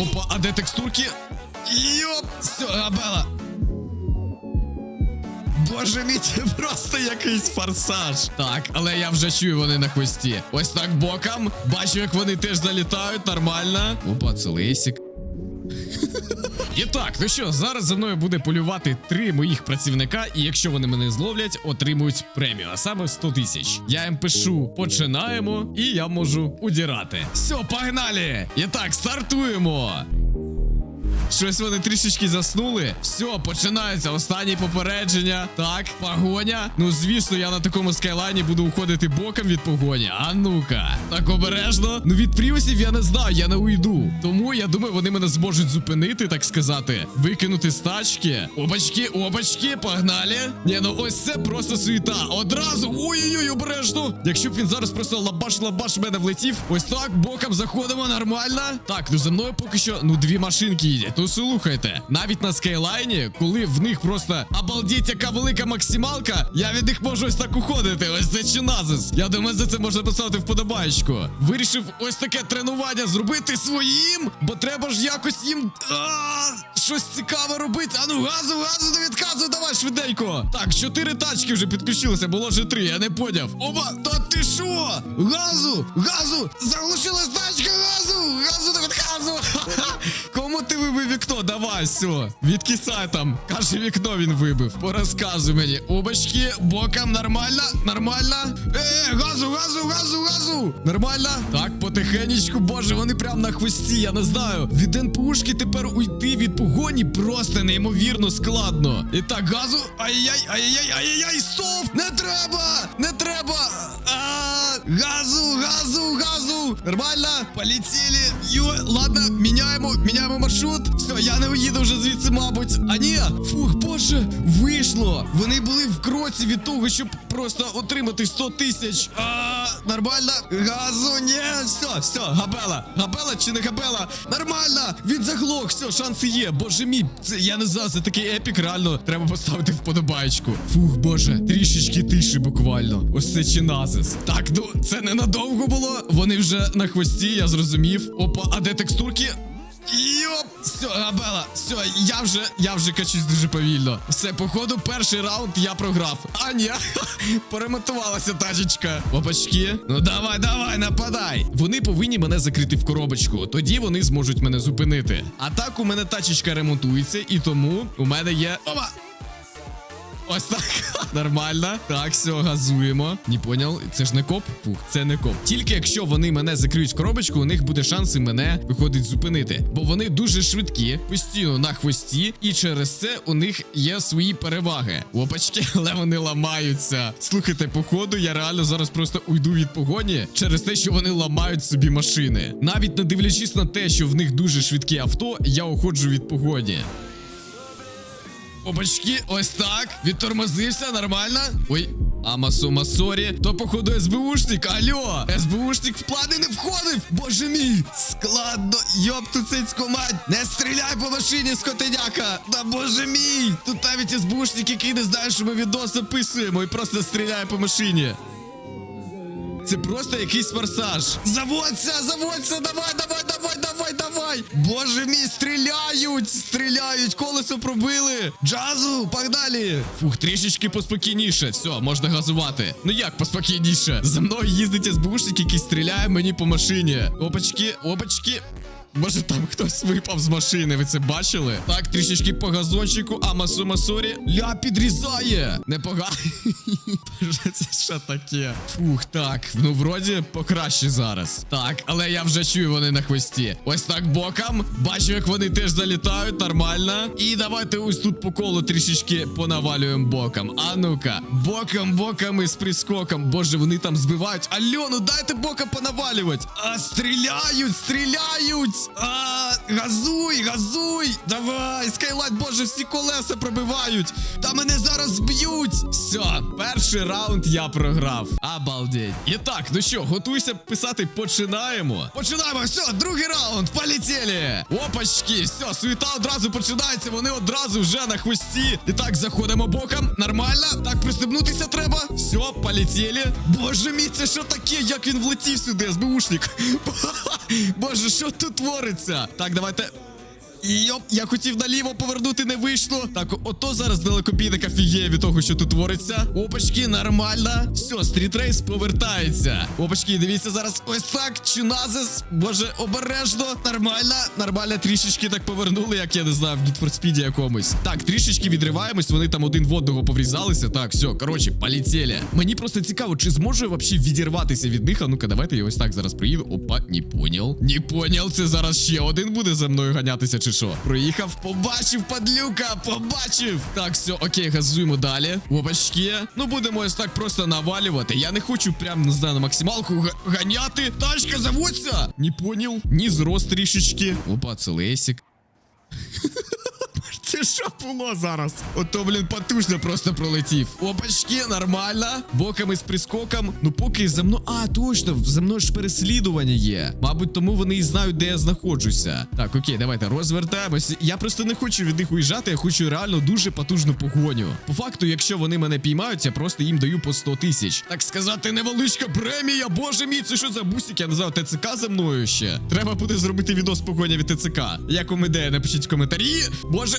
Опа, а де текстурки? Йоп, все, Габела. Боже мій, це просто якийсь форсаж. Так, але я вже чую вони на хвості. Ось так боком. Бачу, як вони теж залітають, нормально. Опа, це лисик. І так, ну що, зараз за мною буде полювати три моїх працівника, і якщо вони мене зловлять, отримують премію, а саме 100 тисяч. Я їм пишу, починаємо, і я можу удірати. Все, погнали! І так, стартуємо. Щось вони трішечки заснули. Все, починається останні попередження. Так, погоня. Ну, звісно, я на такому скайлайні буду уходити боком від погоні. А ну-ка. Так обережно. Ну від пріусів я не знаю, я не уйду. Тому я думаю, вони мене зможуть зупинити, так сказати. Викинути з тачки. Обачки, обачки, погнали. Ні, ну ось це просто суєта. Одразу. Ой-ой-ой, обережно. Якщо б він зараз просто лабаш-лабаш мене влетів. Ось так, боком заходимо нормально. Так, ну за мною поки що, ну, дві машинки їдять. Ну слухайте, навіть на скайлайні, коли в них просто обалдіть, яка велика максималка, я від них можу ось так уходити. Ось це чиназис. Я думаю, за це можна поставити вподобаєчку. Вирішив ось таке тренування зробити своїм, бо треба ж якось їм. Щось цікаве робити. А ну газу, газу, не відказу, давай швиденько. Так, чотири тачки вже підключилися, було вже три, я не поняв. Оба, та ти що? Газу, газу, заглушилась тачка, газу, газу, не відказу. Кому ти вибив вікно? Давай, все. Відкисай там. Каже, вікно він вибив. Порозказуй мені. Обачки, боком, нормально, нормально. Е, газу, газу, газу, газу. Нормально? Так, потихенечку, боже, вони прям на хвості, я не знаю. Від НПУшки тепер уйти від погоні просто неймовірно складно. І так, газу. Ай-яй, ай-яй, ай-яй, стоп! Не треба! Не треба! А, газу! Нормально? Полетіли. Йо, ладно, міняємо, міняємо маршрут. Все, я не уїду вже звідси, мабуть. А ні, фух, боже, вийшло. Вони були в кроці від того, щоб просто отримати 100 тисяч. А, нормально? Газу, ні, все, все, габела. Габела чи не габела? Нормально, він заглох, все, шанси є. Боже мій, це я не знаю, це такий епік, реально. Треба поставити вподобаєчку. Фух, боже, трішечки тиші буквально. Ось це чиназис. Так, ну це ненадовго було. Вони вже на хвості, я зрозумів. Опа, а де текстурки? Йоп, все, Габела, все, я вже, я вже качусь дуже повільно. Все, походу, перший раунд я програв. А ні, перемотувалася тачечка. Опачки. Ну давай, давай, нападай. Вони повинні мене закрити в коробочку. Тоді вони зможуть мене зупинити. А так у мене тачечка ремонтується, і тому у мене є. Опа! Ось так. Нормально. Так, все, газуємо. Не поняв. Це ж не коп? Фух, це не коп. Тільки якщо вони мене закриють коробочку, у них буде шанси мене виходить зупинити. Бо вони дуже швидкі, постійно на хвості, і через це у них є свої переваги. Опачки, але вони ламаються. Слухайте, походу, я реально зараз просто уйду від погоні через те, що вони ламають собі машини. Навіть не дивлячись на те, що в них дуже швидкі авто, я уходжу від погоні. Опачки, ось так. Відтормозився, нормально. Ой. Амасо Масорі, то походу СБУшник, алло, СБУшник в плани не входив. Боже мій, складно, йопту цицьку мать, не стріляй по машині, скотеняка. Та боже мій, тут навіть СБУшник, який не знає, що ми відос записуємо і просто стріляє по машині. Це просто якийсь форсаж. Заводься, заводься, давай, давай, давай, давай, давай. Боже мій, стріляють, стріляють, колесо пробили. Джазу, погнали. Фух, трішечки поспокійніше. Все, можна газувати. Ну як поспокійніше? За мною їздить СБУшник, який стріляє мені по машині. Опачки, опачки. Може там хтось випав з машини, ви це бачили? Так, трішечки по газончику, а масу масорі. Ля підрізає. Непогано. Це що таке? Фух, так. Ну, вроді покраще зараз. Так, але я вже чую вони на хвості. Ось так боком. Бачу, як вони теж залітають, нормально. І давайте ось тут по колу трішечки понавалюємо боком. А ну-ка, боком, боком і з прискоком. Боже, вони там збивають. Алло, ну дайте боком понавалювати. А, стріляють, стріляють. А, газуй, газуй. Давай, скайлайт, боже, всі колеса пробивають. Та мене зараз зб'ють. Все, перший раунд я програв. Обалдеть. І так, ну що, готуйся писати, починаємо. Починаємо, все, другий раунд, полетіли. Опачки, все, суєта одразу починається, вони одразу вже на хвості. І так, заходимо боком, нормально. Так, пристебнутися треба. Все, полетіли. Боже мій, це що таке? Як він влетів сюди, СБУшник? Боже, що тут твориться? Так, давайте. Йоп, я хотів наліво повернути, не вийшло. Так, ото зараз далекобійник офігіє від того, що тут твориться. Опачки, нормально. Все, стрітрейс повертається. Опачки, дивіться зараз. Ось так. Чуназис. Боже, обережно. Нормально. Нормально, трішечки так повернули, як я не знаю, в for якомусь. Так, трішечки відриваємось. Вони там один в одного поврізалися. Так, все, коротше, полетіли. Мені просто цікаво, чи зможу я взагалі відірватися від них. А ну-ка, давайте я ось так зараз приїду. Опа, не понял. Не понял. Це зараз ще один буде за мною ганятися, чи що? Проїхав, побачив, падлюка, побачив. Так, все, окей, газуємо далі. Опачки. Ну будемо ось так просто навалювати. Я не хочу прям, не знаю, на максималку га- ганяти. Тачка заводься. Не понял. Ні зрос трішечки. Опа, це Лесік. Це що було зараз? Ото, блін, потужно просто пролетів. Опачки, нормально. Боками з прискоком. Ну поки за мною. А, точно, за мною ж переслідування є. Мабуть, тому вони і знають, де я знаходжуся. Так, окей, давайте розвертаємось. Я просто не хочу від них уїжджати, я хочу реально дуже потужну погоню. По факту, якщо вони мене піймають, я просто їм даю по 100 тисяч. Так сказати, невеличка премія. Боже мій, це що за бусик? Я не знаю, ТЦК за мною ще. Треба буде зробити відос погоня від ТЦК. Як вам ідея, напишіть в коментарі. Боже.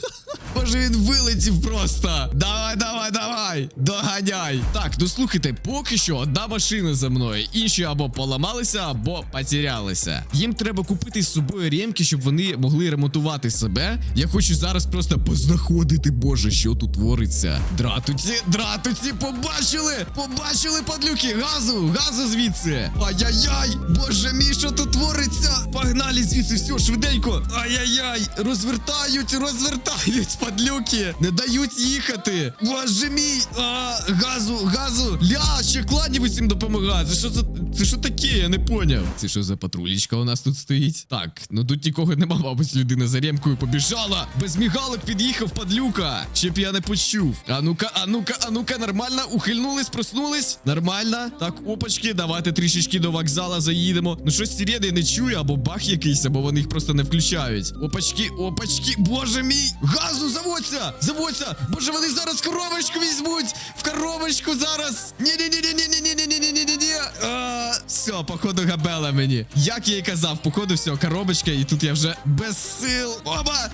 Боже, він вилетів просто. Давай, давай, давай. Доганяй. Так, ну слухайте, поки що одна машина за мною. Інші або поламалися, або потерялися. Їм треба купити з собою ремки, щоб вони могли ремонтувати себе. Я хочу зараз просто познаходити, боже, що тут твориться. Дратуці, дратуці, побачили! Побачили, падлюки! Газу! Газу звідси! Ай-яй-яй! Боже мій, що тут твориться? Погнали звідси, все, швиденько! Ай-яй-яй! Розвертають, розвертають, падлюки! Не дають їхати! Боже мій! А, газу, газу! Ля, ще кланів усім допомагає! Це що за. Це що таке? Я не поняв. Це що за патрулічка у нас тут стоїть? Так, ну тут нікого нема, мабуть, людина за ремкою побіжала. Без мігалок під'їхав падлюка. Щоб я не почув. А ну-ка, а ну-ка, а ну-ка, нормально. Ухильнулись, проснулись. Нормально. Так, опачки, давайте трішечки до вокзала заїдемо. Ну щось сирени не чую, або бах якийсь, або вони їх просто не включають. Опачки, опачки, боже мій! Газу заводься! Заводься! Боже, вони зараз коробочку візьмуть! В коробочку зараз! Ні-ні-ні-ні-ні-ні-ні-ні-ні-ні-ні! А, Все, походу габела мені. Як я і казав, походу, все, коробочка, і тут я вже без сил. Оба!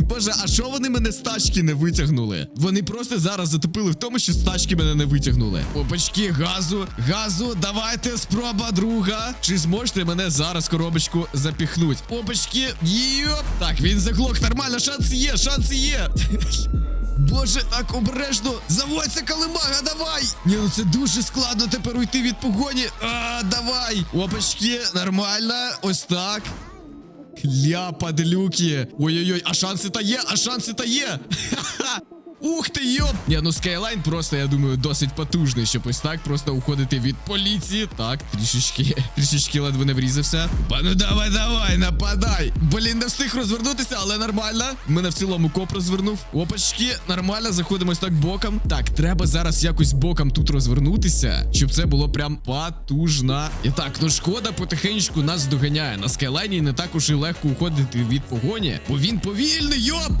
Боже, а що вони мене з тачки не витягнули? Вони просто зараз затопили в тому, що з тачки мене не витягнули. Опачки, газу, газу, давайте спроба друга. Чи зможете мене зараз коробочку запіхнуть? Опачки, йоп. Так, він заглох, нормально, шанси є, шанси є. Боже, так обережно! Заводься калимага, давай! Ні, ну це дуже складно тепер уйти від погоні. А, давай! Опачки, нормально, ось так. Ля, падлюки. Ой-ой-ой, а шанси та є, а шанси та є. Ух ти, йоп! Ні, ну Skyline просто, я думаю, досить потужний, щоб ось так просто уходити від поліції. Так, трішечки, трішечки ледве не врізався. Па, ну давай, давай, нападай. Блін, не встиг розвернутися, але нормально. Мене в цілому коп розвернув. Опачки, нормально, заходимо ось так боком. Так, треба зараз якось боком тут розвернутися, щоб це було прям потужно. І так, ну шкода потихеньку нас доганяє. На Скайлайні не так уж і легко уходити від погоні, бо він повільний, йоп!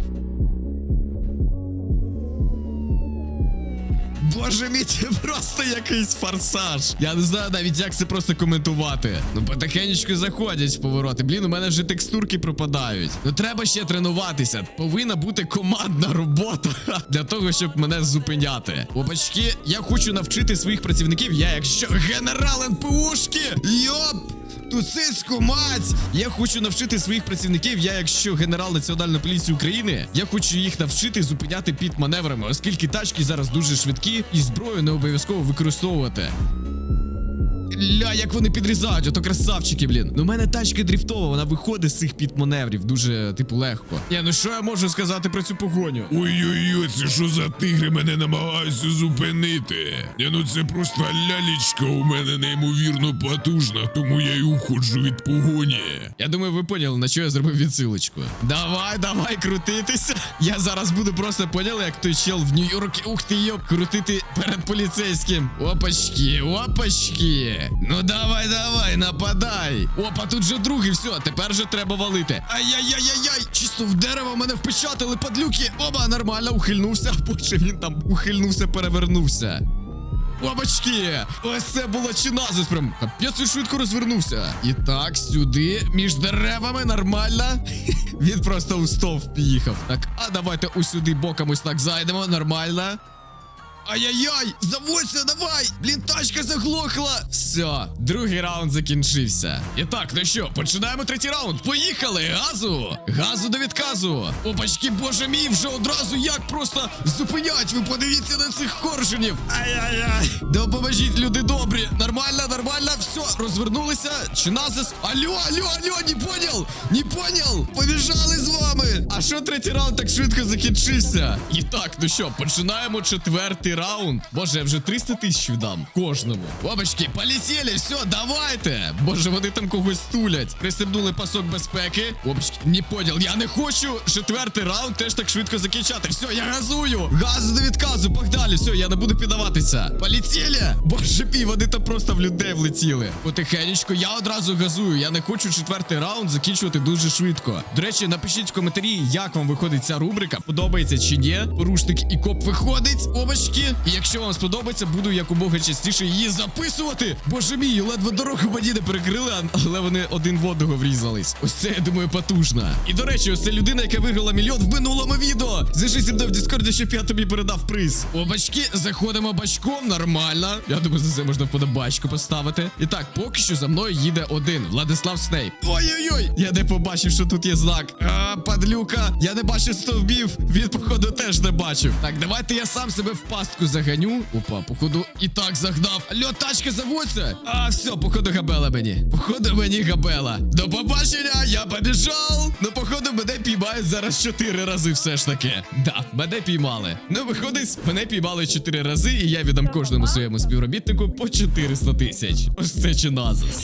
Боже мій, просто якийсь форсаж. Я не знаю навіть, як це просто коментувати. Ну, потихенечку заходять в повороти. Блін, у мене вже текстурки пропадають. Ну треба ще тренуватися. Повинна бути командна робота для того, щоб мене зупиняти. Опачки, я хочу навчити своїх працівників. Я, якщо генерал НПУшки, йоп! Тусицьку мать! Я хочу навчити своїх працівників. Я, якщо генерал Національної поліції України, я хочу їх навчити зупиняти під маневрами, оскільки тачки зараз дуже швидкі і зброю не обов'язково використовувати. Ля, як вони підрізають, ото красавчики, блін. Ну, у мене тачка дріфтова, вона виходить з цих підманеврів дуже, типу, легко. Ні, ну що я можу сказати про цю погоню? Ой-ой-ой, це що за тигри мене намагаються зупинити? Ні, ну це просто лялічка у мене неймовірно потужна, тому я й уходжу від погоні. Я думаю, ви поняли, на що я зробив відсилочку. Давай, давай, крутитися. Я зараз буду просто поняли, як той чел в Нью-Йорку. Ух ти, йоп, крутити перед поліцейським. Опачки, опачки. Ну давай, давай, нападай. Опа, тут же другий, все, тепер же треба валити. Ай-яй-яй-яй-яй. Чисто в дерево мене впечатали, падлюки. Оба, нормально, ухильнувся. Боже, він там ухильнувся, перевернувся. Опачки! Ось це було чиназис прям. Капець швидко розвернувся. І так, сюди, між деревами, нормально. Він просто у стовп поїхав. Так, а давайте усюди боком ось так зайдемо, нормально. Ай-яй-яй! Заводься, давай! Блін, тачка заглохла! Все, другий раунд закінчився. І так, ну що, починаємо третій раунд. Поїхали! Газу! Газу до відказу! Опачки, боже мій, вже одразу як просто зупинять! Ви подивіться на цих корженів! Ай-яй-яй! Допоможіть, люди добрі! Нормально, нормально, все, розвернулися. Чи назис? Алло, алло, алло, не понял! Не понял! Побіжали з вами! А що третій раунд так швидко закінчився? І так, ну що, починаємо четвертий раунд. Боже, я вже 300 тисяч дам кожному. Бабочки, полетіли, все, давайте. Боже, вони там когось тулять. Пристебнули пасок безпеки. Бабочки, не понял, я не хочу четвертий раунд теж так швидко закінчати. Все, я газую. Газу до відказу, погнали, все, я не буду піддаватися. Полетіли. Боже мій, вони там просто в людей влетіли. Потихенечку, я одразу газую. Я не хочу четвертий раунд закінчувати дуже швидко. До речі, напишіть в коментарі, як вам виходить ця рубрика. Подобається чи ні. Порушник і коп виходить. Обачки. І якщо вам сподобається, буду якомога частіше її записувати. Боже мій, ледве дорогу мені не перекрили, але вони один в одного врізались. Ось це, я думаю, потужно. І до речі, ось це людина, яка виграла мільйон в минулому відео. Зі мною в Дискорді, щоб я тобі передав приз. Обачки, заходимо бачком, нормально. Я думаю, за це можна вподобачку поставити. І так, поки що за мною їде один Владислав Снейп. Ой-ой-ой! Я не побачив, що тут є знак. А, падлюка, я не бачив стовбів. Він, походу, теж не бачив. Так, давайте я сам себе в пастку заганю. Опа, походу, і так загнав. Алло, тачка заводься. А, все, походу, габела мені. Походу, мені габела. До побачення, я побіжав. Ну, походу, мене піймають зараз чотири рази все ж таки. Да, мене піймали. Ну, виходить, мене піймали чотири рази, і я віддам кожному своєму співробітнику по 400 тисяч. Ось це чи назис.